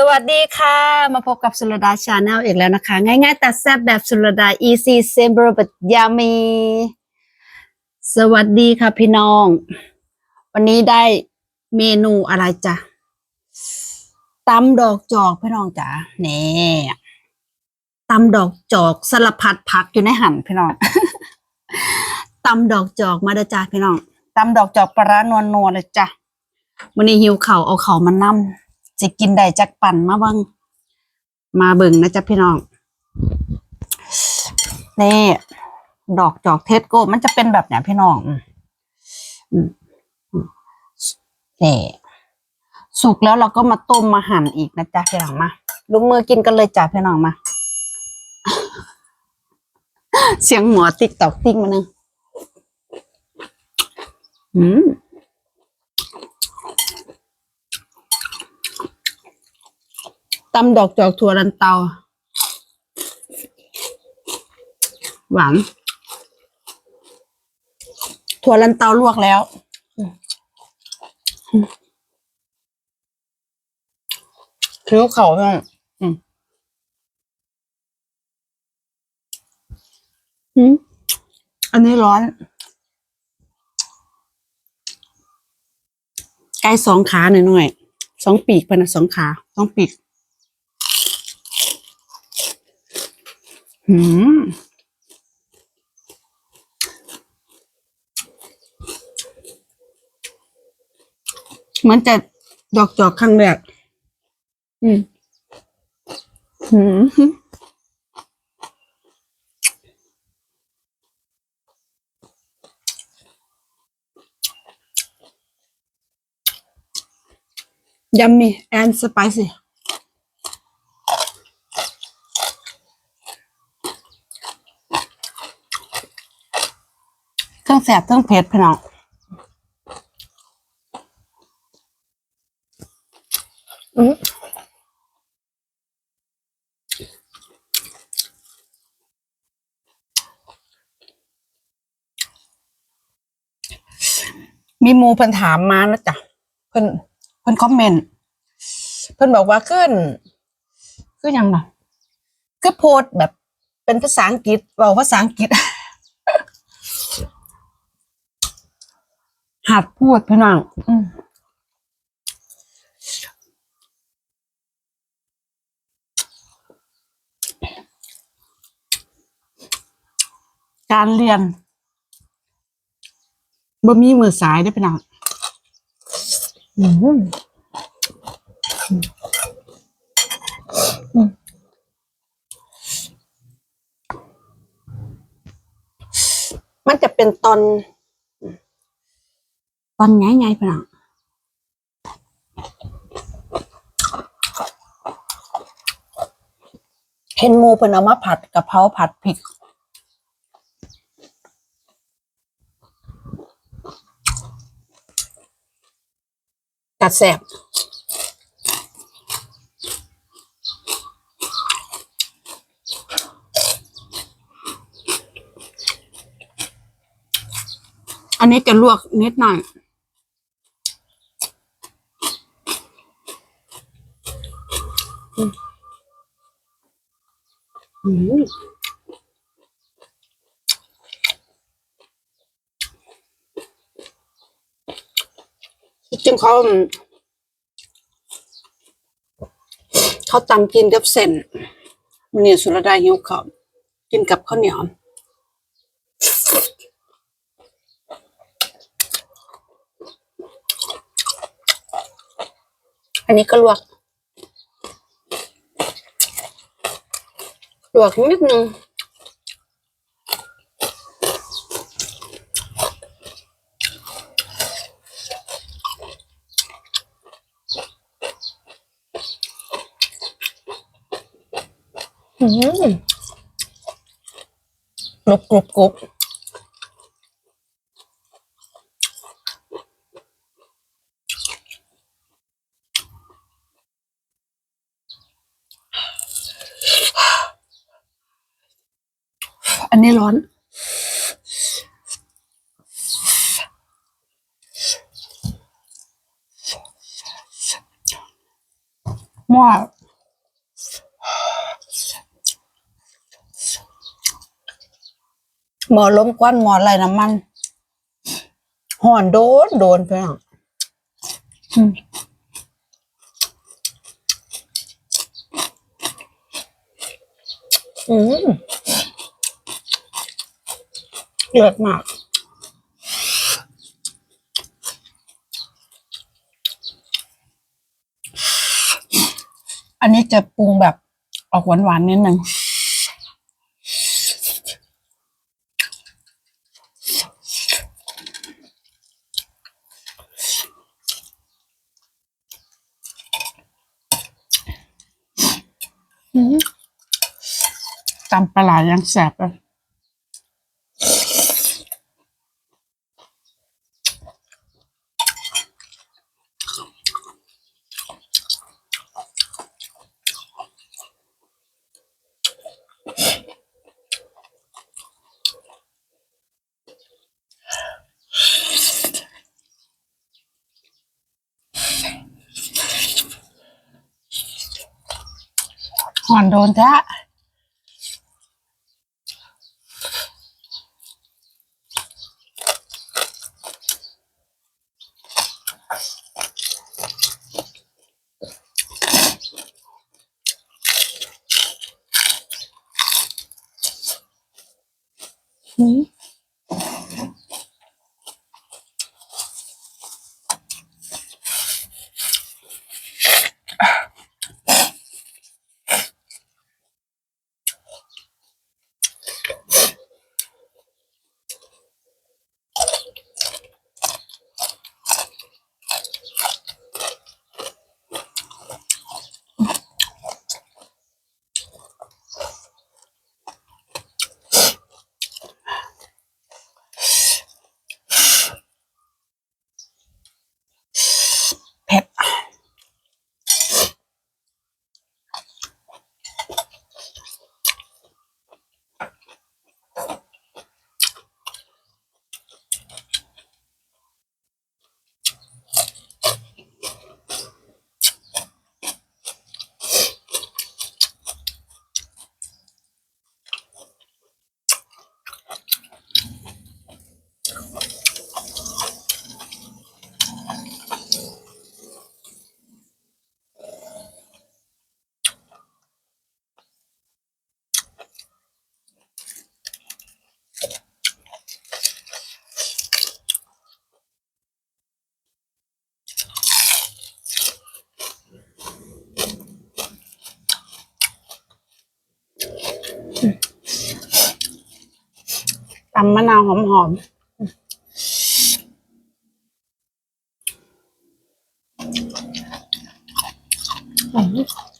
สวัสดีค่ะ มาพบกับสุรดาชาแนลอีกแล้วนะคะ ง่ายๆ แต่แซ่บแบบสุรดา easy simple but yummy สวัสดีค่ะพี่น้อง วันนี้ได้เมนูอะไรจ๊ะตำดอกจอกพี่น้องจ๋านี่ตำดอกจอกสลับผัดผักอยู่ในหั่นพี่น้องตำดอกจอกมาเด้อจ้าพี่น้องตำดอกจอกปลาร้านวลนัวๆเลยจ้ะวันนี้หิวเข่าเอาเข่ามานำ จะกินได้จักปั่นมาบังมาเบิ่งนะจ๊ะพี่น้องนี่ดอกจอกเทสโก้มันจะเป็นแบบเนี้ยพี่น้องนี่สุกแล้วเราก็มาต้มมาหั่นอีกนะจ๊ะพี่น้องมาลุกมือกินกันเลยจ้ะพี่น้องมา เสียงหัวติ๊กตอกติ๊กมาหนึ่งอืม ตำดอกจอกถั่วลันเตา หวาน ถั่วลันเตาลวกแล้วเคี้ยวเขาใช่อืมอืมอันนี้ร้อน ไก่สองขาหน่อยๆสองปีกพะนะสองขา สองปีก หืมเหมันจะดอกจอกครั้งแรกอืมหืมยัมมี่แอนสไปซี่ เครื่อง แสบเครื่องเผ็ดพี่น้องอืมมีมูเพิ่นถามมานะจ๊ะเพิ่นเพิ่นคอมเมนต์เพิ่นบอกว่าขึ้นคือหยังน่ะคือโพสแบบเป็นภาษาอังกฤษเว้าภาษาอังกฤษ หัดพูดพี่น้องอืมการเรียนบ่มีมือสายได้อพี่น้องอืมอืมมันจะเป็นตอน ตอนไงไงพี่น้องเห็นหมูเพิ่นเอามาผัดกะเพราผัดพริกกัดแสบอันนี้จะลวกนิดหน่อย อืมจึงเขาเขาตำกินกับเส้นมันเนี่ยสุรดาหิวเขากินกับข้าวเหนียวอันนี้ก็ลวก ลวกนิดนึงอืมกรุบกรุบกรุบ อันนี้ร้อนหมูหม้อหมอล้มควันหมอไหลน้ำมันห่อนโดนโดนไปอะอืมอืม เลิศมาก อันนี้จะปรุงแบบออกหวานๆนิดนึงตำปลาไหลายังแสบเลย อนโดนแท้嗯。Mm hmm ผ็ด ตำมะนาวหอมๆอืม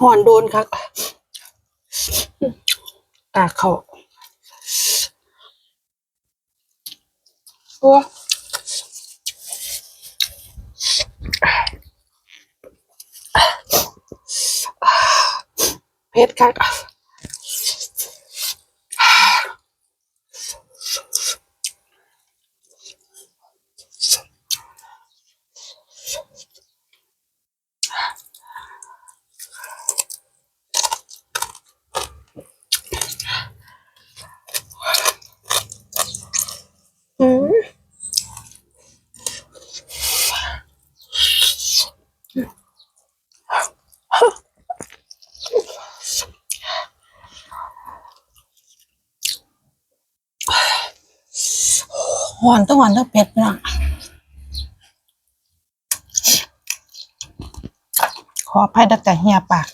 ห่อนโดนครับตาเขาโอ้เผ็ดครับอืม หวานต้องหวานต้องเผ็ดนะขออภัยดักแต่เฮียปาก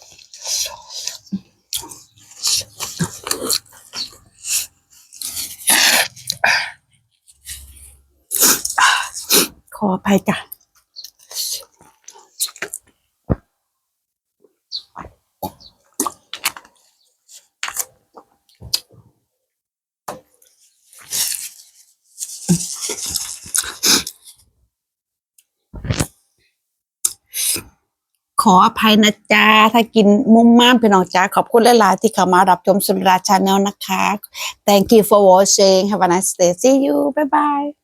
ขออภัยจ้ะ ขออภัยนะจ๊ะถ้ากินมุมม่ามพี่น้องจ้าขอบคุณหลายๆที่เข้ามารับชมสุนราชาแนลนะคะ Thank you for watching Have a nice day See you Bye bye